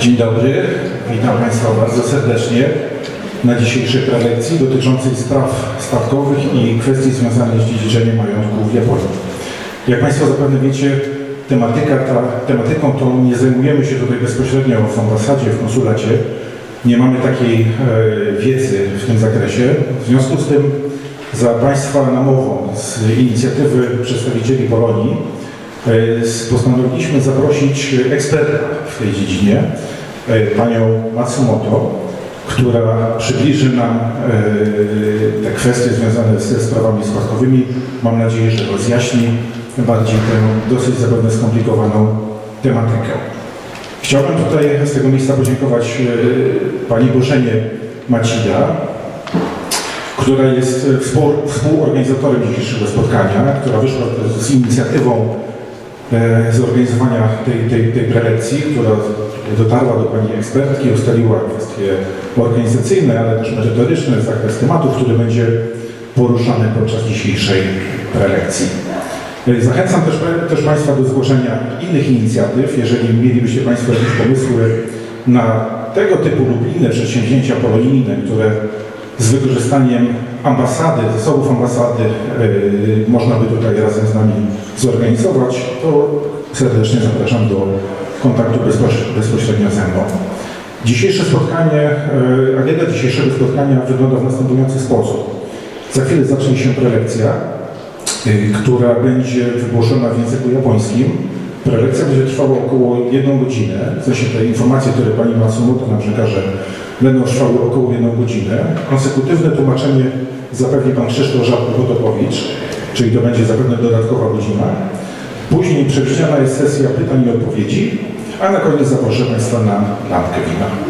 Dzień dobry, witam Państwa bardzo serdecznie na dzisiejszej prelekcji dotyczącej spraw stawkowych i kwestii związanych z dziedziczeniem majątku w Japonii. Jak Państwo zapewne wiecie, tematyka ta, tematyką tą nie zajmujemy się tutaj bezpośrednio w ambasadzie, w konsulacie. Nie mamy takiej e, wiedzy w tym zakresie. W związku z tym za Państwa namową z inicjatywy przedstawicieli Polonii postanowiliśmy zaprosić eksperta w tej dziedzinie, e, panią Matsumoto, która przybliży nam e, te kwestie związane ze sprawami składkowymi. Mam nadzieję, że rozjaśni bardziej tę dosyć zapewne skomplikowaną tematykę. Chciałbym tutaj z tego miejsca podziękować e, pani Bożenie Macida, która jest e, współ, współorganizatorem dzisiejszego spotkania, która wyszła z inicjatywą e, zorganizowania tej, tej, tej prelekcji, która dotarła do Pani ekspertki, ustaliła kwestie organizacyjne, ale też merytoryczne, zakres tematów, który będzie poruszany podczas dzisiejszej prelekcji. E, Zachęcam też, też Państwa do zgłoszenia innych inicjatyw, jeżeli mielibyście Państwo jakieś pomysły na tego typu lub inne przedsięwzięcia polonijne, które z wykorzystaniem ambasady, zasobów ambasady yy, można by tutaj razem z nami zorganizować, to serdecznie zapraszam do kontaktu bezpoś- bezpośrednio ze mną. Dzisiejsze spotkanie, yy, agenda dzisiejszego spotkania wygląda w następujący sposób. Za chwilę zacznie się prelekcja, yy, która będzie wygłoszona w języku japońskim. Prelekcja będzie trwała około jedną godzinę. W sensie te informacje, które Pani Matsumoto nam przekaże, będą trwały około jedną godzinę. Konsekutywne tłumaczenie zapewni Pan Krzysztof Żabko-Wodopowicz, czyli to będzie zapewne dodatkowa godzina. Później przewidziana jest sesja pytań i odpowiedzi, a na koniec zaproszę Państwa na lampkę wina.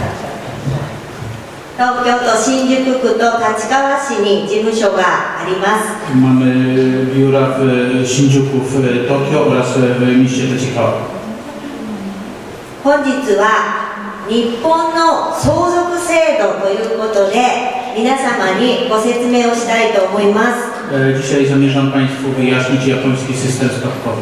東京都新宿区と立川市に事務所があります Mamy biura w Shinjuku w Tokio oraz w mieście Tachikawa. 本日は日本の相続制度ということで皆様にご説明をしたいと思います E, Dzisiaj zamierzam Państwu wyjaśnić japoński system spadkowy.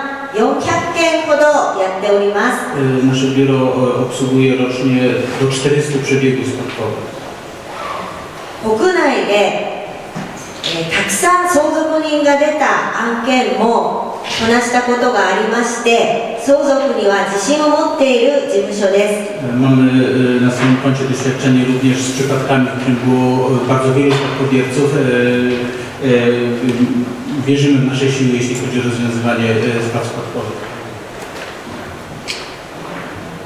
400件ほどやっております E, Nasze biuro e, obsługuje rocznie do 400 przebiegów spadkowych. 国内で、えーたくさん相続人が出た案件もこなしたことがありまして相続には自信を持っている事務所です E, Mamy e, na swoim koncie doświadczenie również z przypadkami, w którym było e, bardzo wielu spadkobierców. E, e, Wierzymy w nasze siły, jeśli chodzi o rozwiązywanie e, spraw spadkowych.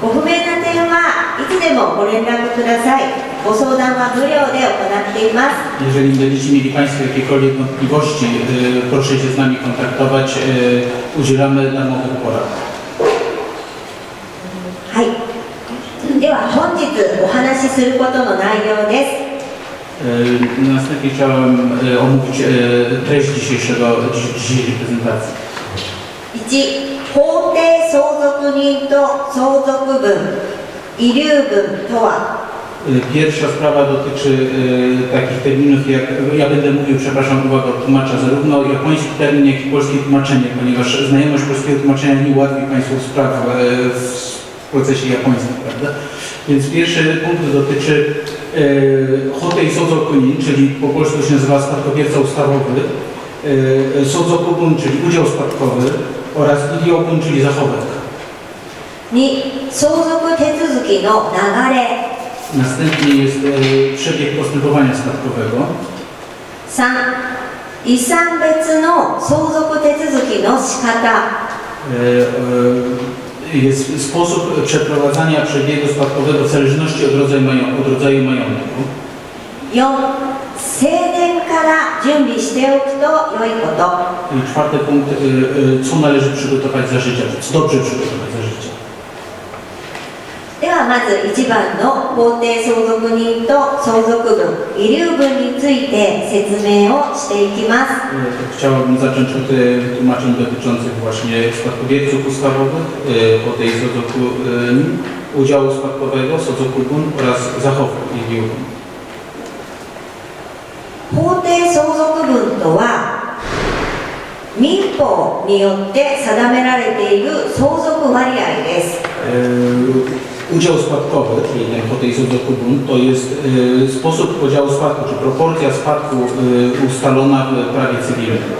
ご不明な点はいつでもご連絡くださいご相談は無料で行っています Jeżeli będziecie mieli Państwo jakiekolwiek wątpliwości, e, proszę się z nami kontaktować. e, Udzielamy darmowych porad. はいでは本日お話しすることの内容です E, Następnie chciałem e, omówić e, treść dzisiejszego, dziś- dzisiejszej prezentacji. 1法定相続人と相続分遺留分とは E, Pierwsza sprawa dotyczy e, takich terminów jak, ja będę mówił, przepraszam, uwaga od tłumacza, zarówno japoński termin, jak i polskie tłumaczenie, ponieważ znajomość polskiego tłumaczenia nie ułatwi Państwu spraw e, w procesie japońskim, prawda? Więc pierwszy punkt dotyczy e, hotei sozokunin, czyli po polsku się nazywa spadkobierca ustawowy, e, sozokubun, czyli udział spadkowy oraz idiokun, czyli zachowek. 2相続手続きの流れ Następnie jest e, przebieg postępowania spadkowego. 3遺産別の相続手続きの仕方 E, e, Jest sposób przeprowadzania przebiegu spadkowego w zależności od rodzaju, mają- od rodzaju majątku. 4生年から準備しておくと良いこと I czwarty punkt, e, e, co należy przygotować za życia, czy co dobrze przygotować za życia. まず1番の法定相続人と相続分遺留分について説明をしていきます E, Chciałabym zacząć od e, wytłumaczeń dotyczących właśnie spadkobierców ustawowych, e, po tej sodoku e, udziału spadkowego, sodokubun oraz zachowu i diubun. 法定相続分とは民法によって定められている相続割合です E, Udział spadkowy, czyli ten po tej sodokubun, to jest e, sposób podziału spadku, czy proporcja spadku e, ustalona w prawie cywilnym.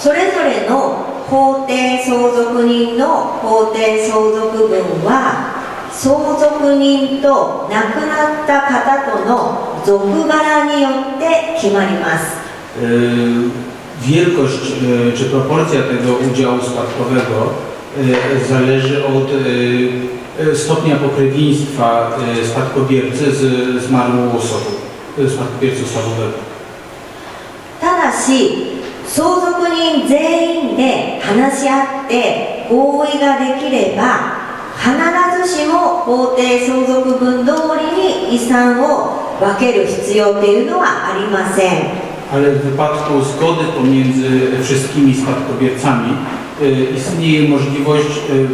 それぞれの法定相続人の法定相続分は相続人と亡くなった方との続柄によって決まります E, Wielkość e, czy proporcja tego udziału spadkowego e, zależy od e, e, stopnia pokrewieństwa e, spadkobiercy z zmarłą osobą, e, spadkobiercy ustawowego. ただし相続人全員で話し合って合意ができれば必ずしも法定相続分通りに遺産を分ける必要っていうのはありません Ale w wypadku zgody pomiędzy wszystkimi spadkobiercami e, istnieje możliwość, e, e, m-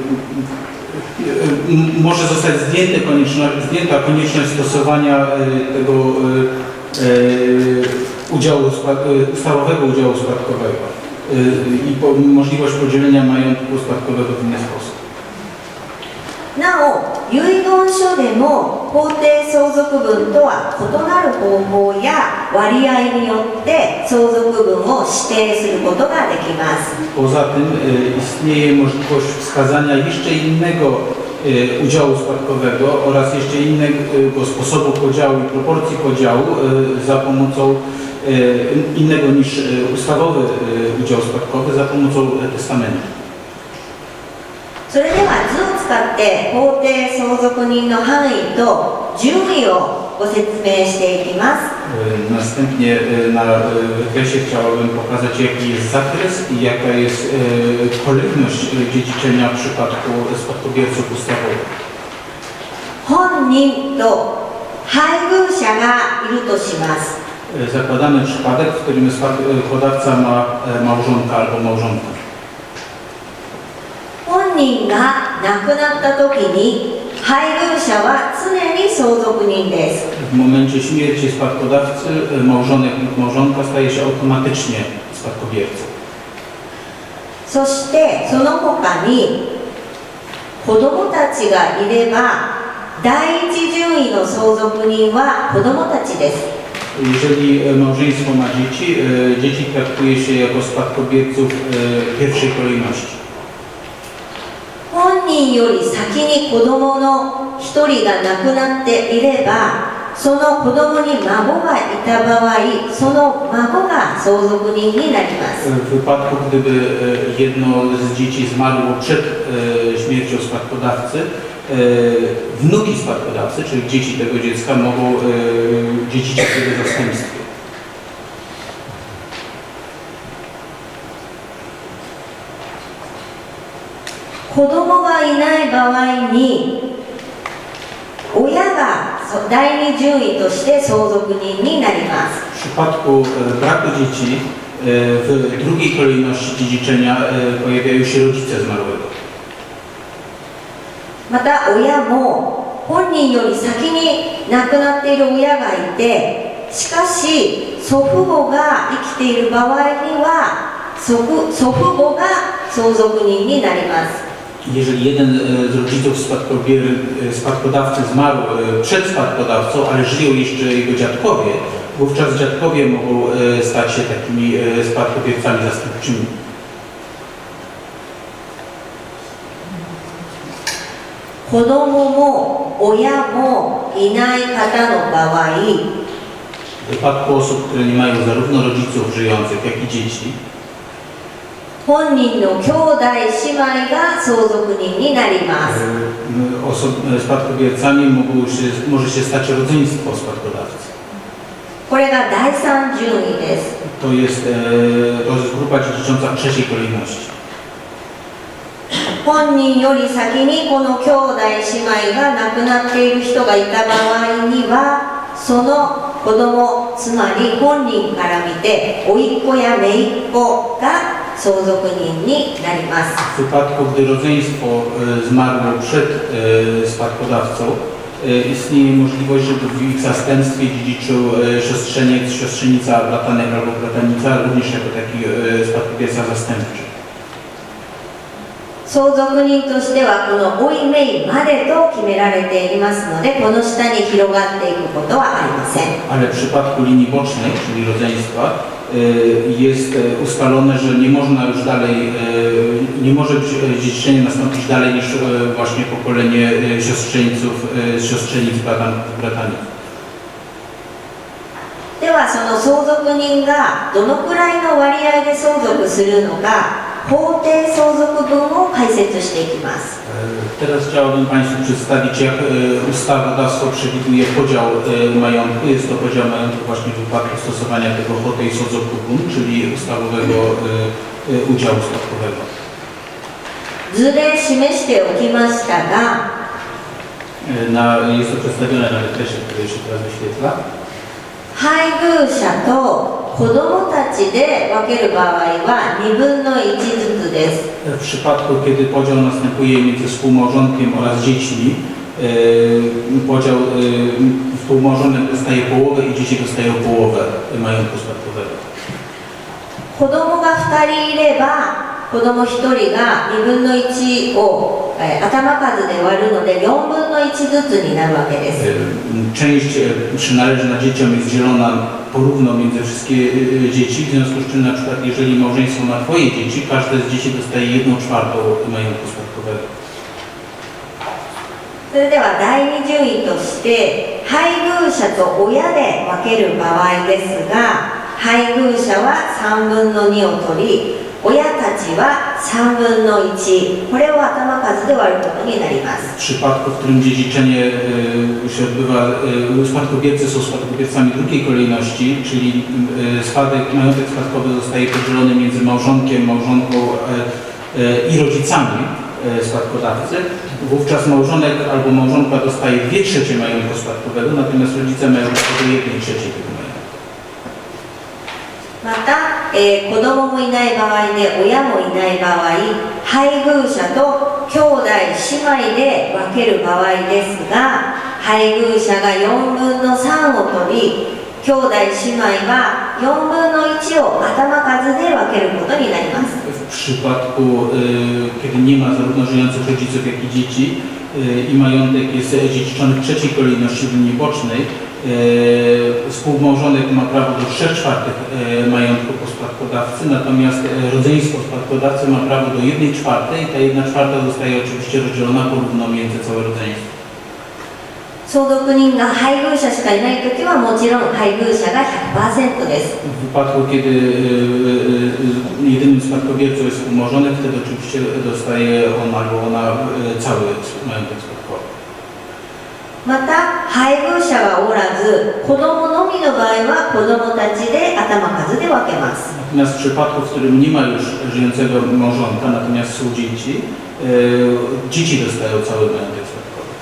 może zostać zdjęte konieczność, zdjęta konieczność stosowania e, tego udziału, ustawowego udziału spadkowego i możliwość podzielenia majątku spadkowego w inny sposób. なお遺言書でも法定相続分とは異なる方法や割合によって相続分を指定することができます Poza tym e, istnieje możliwość wskazania jeszcze innego e, udziału spadkowego oraz jeszcze innego sposobu podziału i proporcji podziału e, za pomocą e, innego niż e, ustawowy e, udział spadkowy za pomocą e, testamentu. それでは使って法定相続人の範囲と順位をご説明していきます E, Następnie e, na e, wykresie chciałabym pokazać jaki jest zakres i jaka jest e, kolejność e, dziedziczenia w przypadku spadkobierców ustawowych. 本人と配偶者がいるとします E, Zakładamy przypadek, w którym spadkodawca ma e, małżonka albo małżonkę. 本人が亡くなった時に配偶者は常に相続人です W momencie śmierci spadkodawcy e, małżonek lub małżonka staje się automatycznie spadkobiercą. そしてその他に子供たちがいれば第一順位の相続人は子供たちです Jeżeli e, małżeństwo ma dzieci, e, dzieci traktuje się jako spadkobierców e, pierwszej kolejności. 人より先に子供の一人が亡くなっていればその子供に孫がいた場合その孫が相続人になります W wypadku, gdyby jedno z dzieci zmarło przed śmiercią spadkodawcy, wnuki spadkodawcy, czyli dzieci tego dziecka mogą dziedziczyć jego zastępstwie. 子供がいない場合に親がそ第二順位として相続人になります W przypadku e, braku dzieci e, w drugiej kolejności dziedziczenia e, pojawiają się rodzice zmarłego. また親も本人より先に亡くなっている親がいてしかし祖父母が生きている場合には祖父祖父母が相続人になります jeżeli jeden e, z rodziców e, spadkodawcy zmarł e, przed spadkodawcą, ale żyją jeszcze jego dziadkowie, wówczas dziadkowie mogą stać się takimi spadkobiercami zastępczymi. W wypadku osób, które nie mają zarówno rodziców żyjących, jak i dzieci, 本人の兄弟姉妹が相続人になります e, osob, e, spadkobiercami mogą się, może się stać rodzeństwo spadkodawcy. これが第三順位です To jest, e, to jest grupa dziedzicząca trzeciej kolejności. 本人より先にこの兄弟姉妹が亡くなっている人がいた場合にはその 子供つまり本人から見て甥っ子や姪っ子が相続人になります W wypadku, gdy rodzeństwo e, zmarło przed e, spadkodawcą, e, istnieje możliwość, żeby w ich zastępstwie dziedziczył e, siostrzeniec, siostrzenica, bratanek albo bratanica, również jako taki e, spadkobierca zastępczy. 相続人としてはこの甥姪までと決められていますのでこの下に広がっていくことはありません Ale w przypadku linii bocznej, czyli rodzeństwa, e, jest e, ustalone, że nie można już dalej, e, nie może być e, dziedziczenie nastąpić dalej niż e, właśnie pokolenie e, siostrzeńców, e, siostrzenic, bratan, bratanic. ではその相続人がどのくらいの割合de相続するのか 法定相続分を解説していきます E, Teraz chciałbym Państwu przedstawić, jak e, ustawodawstwo przewiduje podział e, majątku. Jest to podział majątku właśnie w wypadku stosowania tego hotei sozokupun, czyli ustawowego e, e, udziału spadkowego. 図で示しておきましたが E, Na, jest to przedstawione na wykresie, który się teraz wyświetla. 配偶者と 子供たちで分ける場合は2分の1ずつです W przypadku, kiedy podział następuje między współmałżonkiem oraz dziećmi, e, podział e, współmałżonek dostaje połowę i dzieci dostają połowę majątku spadkowego. 子供が2人いれば 子供1人が2分の1を、えー頭数で割るので4分の1ずつになるわけです E, Część e, przynależna dzieciom jest dzielona porówno między wszystkie e, dzieci, w związku z czym na przykład jeżeli małżeństwo ma dwoje dzieci, każde z dzieci dostaje jedną czwartą majątku spadkowego. それでは第2順位として配偶者と親で分ける場合ですが配偶者は3分の2を取り親たちは3分の1これを頭数で割ることになります W przypadku, w którym dziedziczenie e, się odbywa, e, spadkobiercy są spadkobiercami drugiej kolejności, czyli e, spadek, majątek spadkowy zostaje podzielony między małżonkiem, małżonką e, e, i rodzicami e, spadkodawcy. Wówczas małżonek albo małżonka dostaje 2 trzecie majątku spadkowego, natomiast rodzice mają prawo do 1 trzeciej tego majątku. また、 えー子供もいない場合で親もいない場合配偶者と兄弟姉妹で分ける場合ですが配偶者が4分の3を取り兄弟姉妹は4分の1を頭数で分けることになります W przypadku, kiedy nie ma zarówno żyjących rodziców, jak i dzieci i majątek jest dziedziczony w trzeciej kolejności w linii bocznej, współmałżonek ma prawo do 3 czwartych y, majątku po spadkodawcy, natomiast y, rodzeństwo spadkodawcy ma prawo do 1 czwartej i ta 1 czwarta zostaje oczywiście rozdzielona porówno między całe rodzeństwo. 相続人が配偶者しかいない時はもちろん配偶者が100%です W wypadku, kiedy y, y, y, jedynym spadkobiercą jest współmałżonek, wtedy oczywiście dostaje on albo ona y, cały majątek spadkowy. また 配偶者はおらず子供のみの場合は子供たちで頭数で分けます Natomiast w przypadku, w którym nie ma już żyjącego małżonka, natomiast są dzieci, e, dzieci dostają cały majątek spadkowy.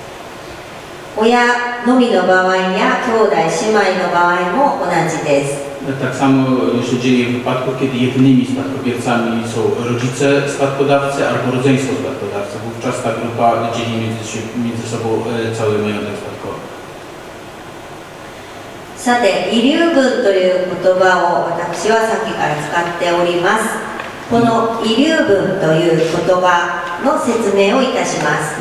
親のみの場合や兄弟姉妹の場合も同じです Tak samo się dzieje w wypadku, kiedy jedynymi spadkobiercami są rodzice spadkodawcy albo rodzeństwo spadkodawcy. Wówczas ta grupa dzieli między, się- między sobą e, cały majątek spadkowy. さて、遺留分という言葉を私はさっきから使っております。この遺留分という言葉の説明をいたします。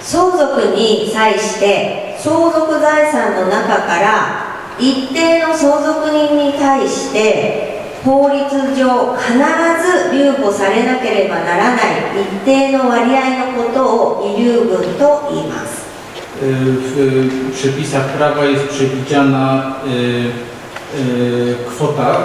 相続に際して相続財産の中から一定の相続人に対して法律上必ず留保されなければならない一定の割合のことを遺留分と言います。 Y, W przepisach prawa jest przewidziana y, y, kwota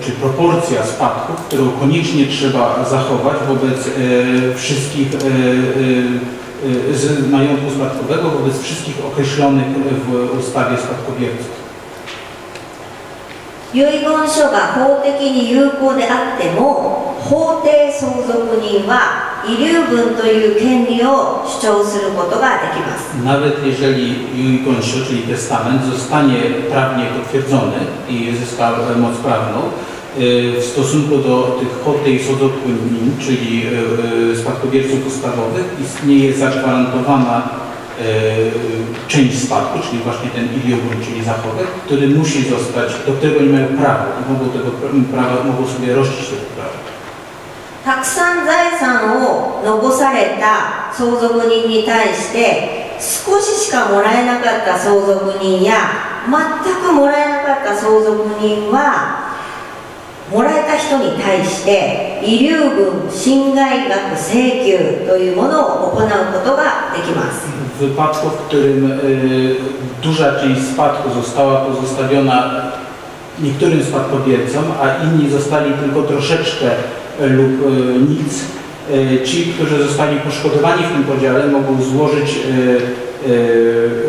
y, czy proporcja spadków, którą koniecznie trzeba zachować wobec y, wszystkich y, y, y, z majątku spadkowego, wobec wszystkich określonych w ustawie spadkobierców. 遺言書が法的に有効であっても法定相続人は遺留分という権利を主張することができます Nawet jeżeli Juikonsho, czyli testament, zostanie prawnie potwierdzony i zyska e, moc prawną, w stosunku do tych hotei sodokunin, czyli spadkobierców ustawowych, istnieje zagwarantowana część spadku, czyli właśnie ten iliobun, czyli zachowek, który musi zostać, do którego nie mają prawa i mogą tego pra- prawa, mogą sobie rościć tego prawa. たくさん財産を残された相続人に対して少ししかもらえなかった相続人や全くもらえなかった相続人は もらえた人に対して遺留分侵害額請求というものを行うことができます W wypadku, w którym y, duża część spadku została pozostawiona niektórym spadkobiercom, a inni zostali tylko troszeczkę y, lub y, nic, y, ci, którzy zostali poszkodowani w tym podziale, mogą złożyć y, y,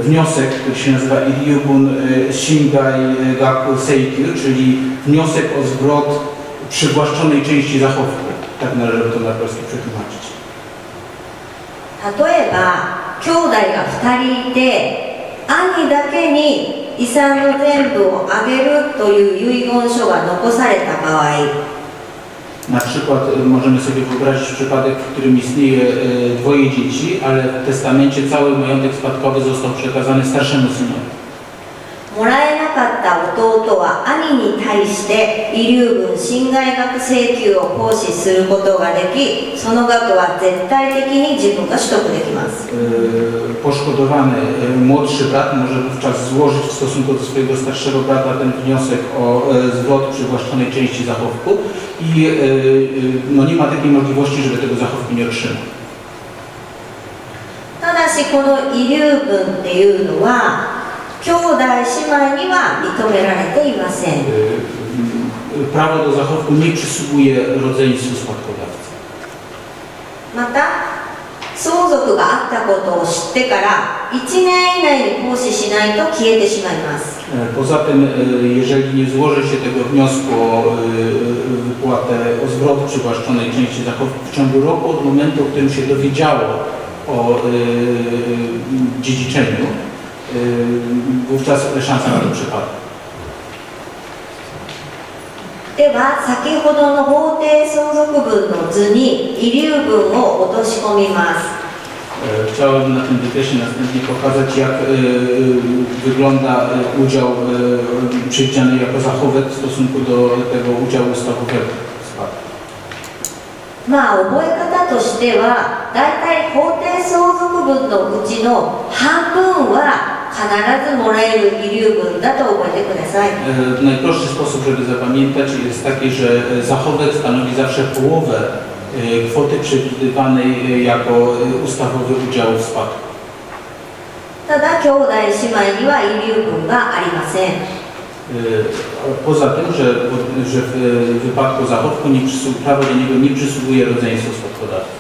wniosek, który się nazywa Iriubun y, Shingai Gaku Seikyu, czyli wniosek o zwrot przywłaszczonej części zachowku. Tak należy to na polski przetłumaczyć. 例えば兄弟が2人いて兄だけに遺産の全部をあげるという遺言書が残された場合 na przykład y, możemy sobie wyobrazić przypadek, w którym istnieje y, dwoje dzieci, ale w testamencie cały majątek spadkowy został przekazany starszemu synowi. もらえなかった弟は兄に対して遺留分侵害額請求を行使することができその額は絶対的に自分が取得できます Y, Poszkodowany y, młodszy brat może wówczas złożyć w stosunku do swojego starszego brata ten wniosek o y, zwrot przywłaszczonej części zachowku i y, y, no nie ma takiej możliwości, żeby tego zachowku nie otrzymał. ただしこの遺留分っていうのは 兄弟姉妹には認められていません Y, y, Prawo do zachowku nie przysługuje rodzeństwu spadkodawcy. また相続があったことを知ってから1年以内に行使しないと消えてしまいます E, Poza tym, e, jeżeli nie złoży się tego wniosku o e, wypłatę, o zwrot przywłaszczonej części zachowku w ciągu roku od momentu, w którym się dowiedziało o e, dziedziczeniu, e, wówczas szansa na to przypada. では先ほどの法定相続分の図に遺留分を落とし込みます E, Chciałem na tym wykresie następnie pokazać, jak e, wygląda e, udział e, przewidziany jako zachowek w stosunku do tego udziału spadku. まあ覚え方としてはだいたい法定相続分のうちの半分は必ずもらえる遺留分だと覚えてください E, Najprostszy sposób, żeby zapamiętać jest taki, że e, zachowek stanowi zawsze połowę e, kwoty przewidywanej e, jako e, ustawowy udział w spadku. ただ兄弟姉妹には遺留分がありません E, a Poza tym, że, że w e, wypadku zachowku nie przysłu- prawo do niego nie przysługuje rodzeństwu spadkodawcy.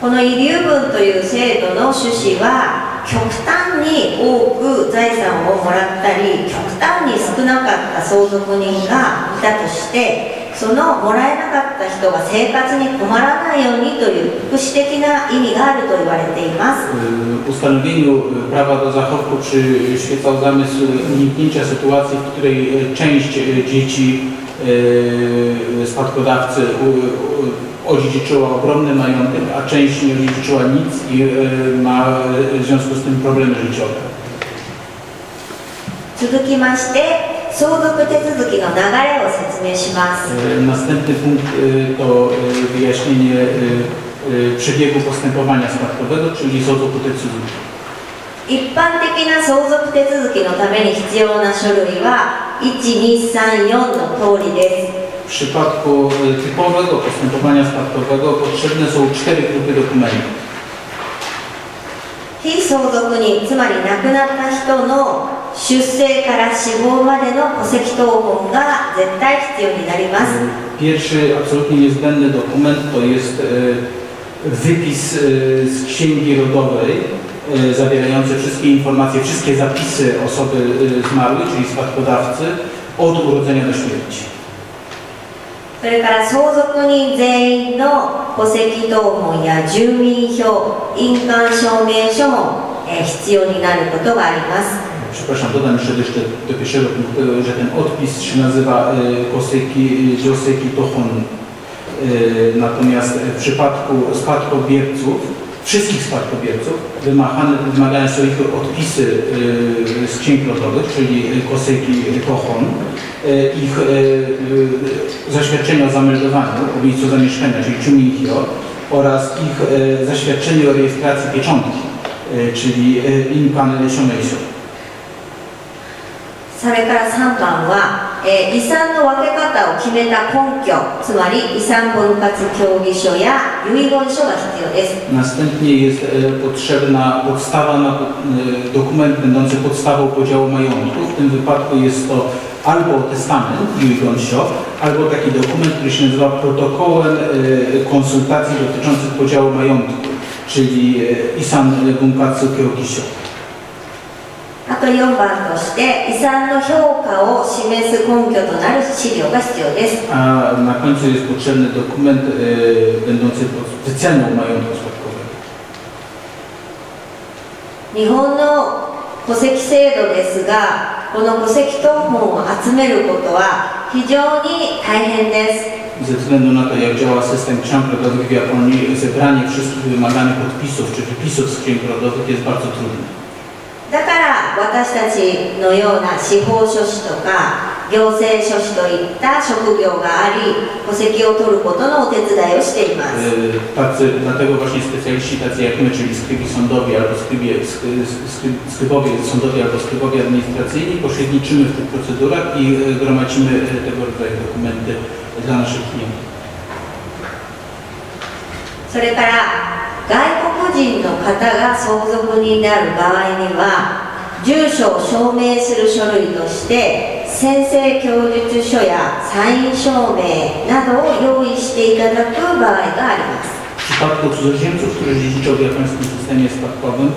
この遺留分という制度の趣旨は 極端に多く財産をもらったり極端に少なかった相続人がいたとしてそのもらえなかった人が生活に困らないようにという福祉的な意味があると言われています ustanowieniu prawa do zachowku przyświecał zamysł uniknięcia sytuacji, w której część dzieci spadkodawcy u- u- odziedziczyła ogromny majątek, a część nie odziedziczyła nic i e, ma e, w związku z tym problemy życiowe. 続きまして相続手続きの流れを説明します E, Następny punkt e, to e, wyjaśnienie e, e, przebiegu postępowania spadkowego, czyli sądu decyzji. 一般的な相続手続きのために必要な書類は 1234の通りです。 W przypadku y, typowego postępowania spadkowego potrzebne są cztery grupy dokumentów. 非相続人、つまり亡くなった人の出生から死亡までの戸籍謄本が絶対必要になります。 Pierwszy absolutnie niezbędny dokument to jest e, wypis e, z księgi rodowej e, zawierający wszystkie informacje, wszystkie zapisy osoby e, zmarłej, czyli spadkodawcy, od urodzenia do śmierci. それから相続人全員の戸籍謄本や住民票、印鑑証明書も、えー必要になることがあります。 Przepraszam, dodam jeszcze, jeszcze do pierwszego punktu, że ten odpis się nazywa e, Koseki, Joseki Tohon. E, Natomiast w przypadku spadkobierców, wszystkich spadkobierców, wymagane, wymagane są ich odpisy e, z księg rodowych, czyli Koseki Tohon, e, ich e, e, zaświadczenie o zameldowaniu, o miejscu zamieszkania, czyli Chuminhyo, oraz ich e, zaświadczenie o rejestracji pieczątki, e, czyli e, Inkan Shomeiso. それから3番は、 えー遺産の分け方を決めた根拠、つまり遺産分割協議書や遺言書が必要です。 Następnie jest e, potrzebna podstawa, na, e, dokument będący podstawą podziału majątku. W tym wypadku jest to albo testament Yuigonsho, albo taki dokument, który się nazywa protokołem e, konsultacji dotyczących podziału majątku, czyli e, Isan Bunkatsu Kyogisho. あと4番として、遺産の評価を示す根拠となる資料が必要です。A na końcu jest potrzebny dokument e, będący wyceną majątku spadkowego. 日本の戸籍制度ですが、この戸籍謄本を集めることは非常に大変です。Ze względu na to, jak działa system ksiąg rodowych w Japonii, zebranie wszystkich wymaganych odpisów czy wypisów z księg rodowych jest bardzo trudne. だから私たちのような司法書士とか行政書士といった職業があり戸籍を取ることのお手伝いをしています Tacy, dlatego właśnie specjaliści tacy jak my, czyli skrybi sądowi albo skrybie, skrybowie sądowi albo skrybowie administracyjni, pośredniczymy w tych procedurach i gromadzimy tego rodzaju dokumenty dla naszych klientów. それから外国人の方が相続人である場合には住所を証明する書類として宣誓供述書やサイン証明などを用意していただく場合があります W przypadku cudzoziemców, którzy dziedziczą w japońskim systemie spadkowym,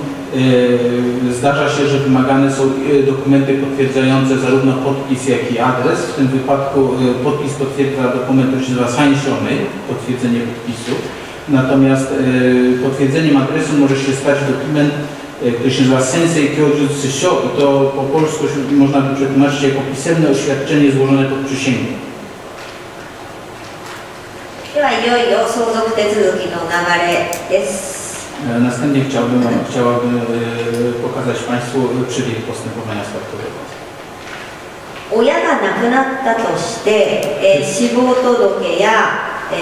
e, zdarza się, że wymagane są e, dokumenty potwierdzające zarówno podpis, jak i adres. W tym wypadku e, podpis potwierdza dokument, który się nazywa Sainshomei, potwierdzenie podpisu. Natomiast e, potwierdzeniem adresu może się stać dokument, e, który się nazywa Sensei Kyojutsu Sho i to po polsku się- można by przetłumaczyć jako pisemne oświadczenie złożone pod przysięgą. ではいよいよ相続手続きの流れです E, Następnie chciałbym, chciałabym e, pokazać Państwu e, przebieg postępowania spadkowego. 親が亡くなったとして、えー死亡届や、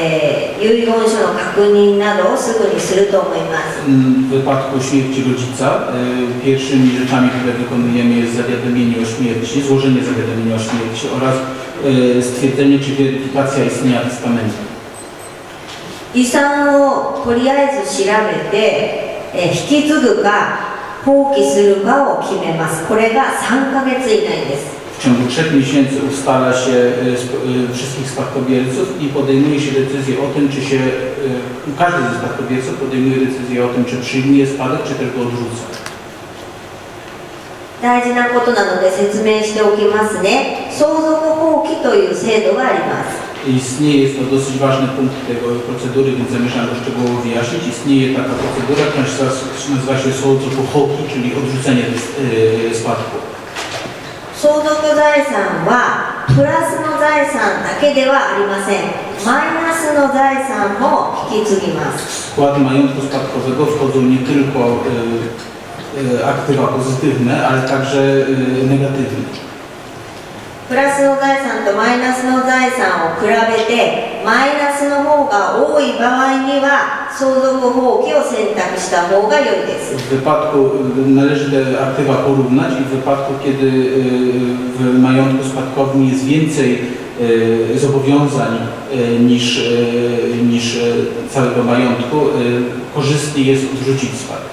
えー遺言書の確認などをすぐにすると思います Mm, W wypadku śmierci rodzica e, pierwszymi rzeczami, które wykonujemy jest zawiadomienie o śmierci, złożenie zawiadomienia o śmierci oraz e, stwierdzenie czy weryfikacja istnienia testamentu. 遺産をとりあえず調べて、えー引き継ぐか放棄するかを決めますこれが3ヶ月以内です W ciągu trzech miesięcy ustala się e, sp- e, wszystkich spadkobierców i podejmuje się decyzję o tym, czy się, e, każdy ze spadkobierców podejmuje decyzję o tym, czy przyjmuje spadek, czy też go odrzuca. 大事なことnaので説明しておきますね相続放棄という制度があります Istnieje, jest to dosyć ważny punkt tego procedury, więc zamierzam go szczegółowo wyjaśnić. Istnieje taka procedura, która się nazywa- nazywa się sołcoku hoki, czyli odrzucenie yy, spadku. 相続財産はプラスの財産だけではありませんマイナスの財産も引き継ぎます wkład majątku spadkowego wchodzą nie tylko yy, aktywa pozytywne, ale także y, negatywne. プラスの財産とマイナスの財産を比べてマイナスの方が多い場合には相続放棄を選択した方が良いです W wypadku y, należy te aktywa porównać i w wypadku, kiedy y, w majątku spadkowym jest więcej y, zobowiązań y, niż, y, niż y, całego majątku, y, korzystniej jest odrzucić spadek.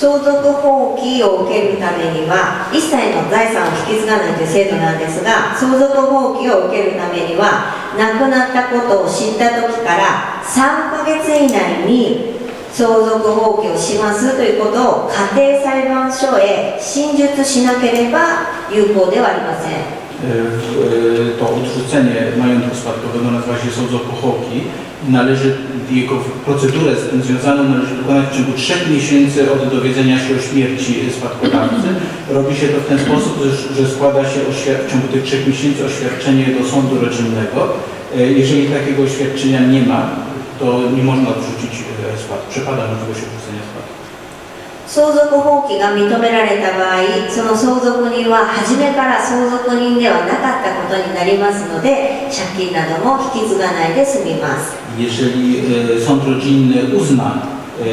相続放棄を受けるためには一切の財産を引き継がないという制度なんですが相続放棄を受けるためには亡くなったことを知った時から3ヶ月以内に相続放棄をしますということを家庭裁判所へ申述しなければ有効ではありません。To odrzucenie majątku spadkowego nazywa się sądzopochoki. Należy jego procedurę z tym związaną należy wykonać w ciągu trzech miesięcy od dowiedzenia się o śmierci spadkodawcy. Robi się to w ten sposób, że- składa się w ciągu tych trzech miesięcy oświadczenie do sądu rodzinnego. Y, Jeżeli takiego oświadczenia nie ma, to nie można odrzucić y, spadku. Przepada możliwość odrzucenia. 相続放棄が認められた場合その相続人は初めから相続人ではなかったことになりますので借金なども引き継がないで済みます Jeżeli e, sąd rodzinny uzna e,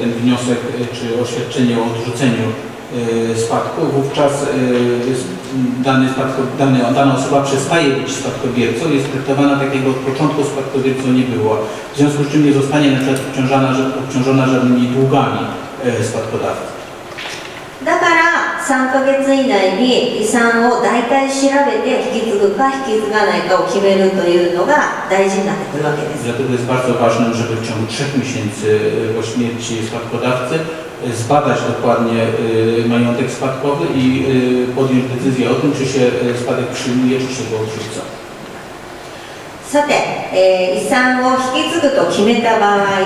ten wniosek e, czy oświadczenie o odrzuceniu e, spadku, wówczas e, s- dany spadko, dany, dana osoba przestaje być spadkobiercą, jest traktowana tak, jakby od początku spadkobiercą nie było, w związku z czym nie zostanie na przykład obciążona, że- obciążona żadnymi długami e, spadkodawcy. だから3ヶ月以内に遺産を大体調べて引き継ぐか引き継がないかを決めるというのが大事になってくるわけです Dlatego jest bardzo ważne, żeby w ciągu trzech miesięcy e, po śmierci spadkodawcy e, zbadać dokładnie e, majątek spadkowy i e, podjąć decyzję o tym, czy się e, spadek przyjmuje, czy się go odrzuca. さて、えー遺産を引き継ぐと決めた場合、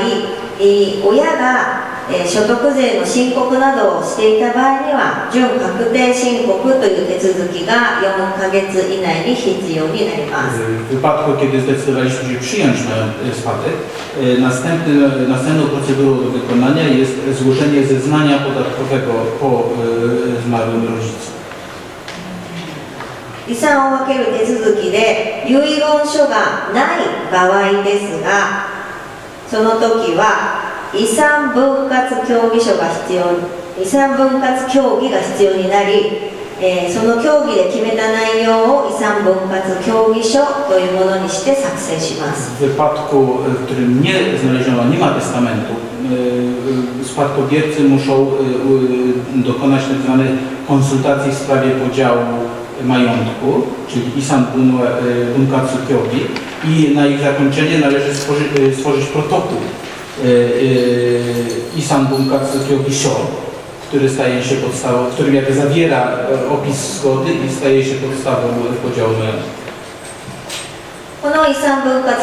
えー親が、 えー所得税の申告などをしていた場合には準確定申告という手続きが4ヶ月以内に必要になります W wypadku, kiedy zdecydowaliśmy się przyjąć mająt- spadek, e, następny, następną procedurą do wykonania jest złożenie zeznania podatkowego po e, zmarłym rodzicu. 遺産を分ける手続きで遺言書がない場合ですがその時は遺産分割協議書が必要遺産分割協議が必要になり、えーその協議で決めた内容を遺産分割協議書というものにして作成します W wypadku, e, w którym nie znaleziono, nie ma testamentu, e, e, spadkobiercy muszą e, e, dokonać tzw. konsultacji w sprawie podziału majątku, czyli Isan Bun- e, Bunkatsu Kyobi i na ich zakończenie należy stworzyć, e, stworzyć protokół e, e, Isan Bunkatsu Kyobi Sho, który staje się podstawą, w którym jakby zawiera e, opis zgody i staje się podstawą e, podziału majątku. この遺産分割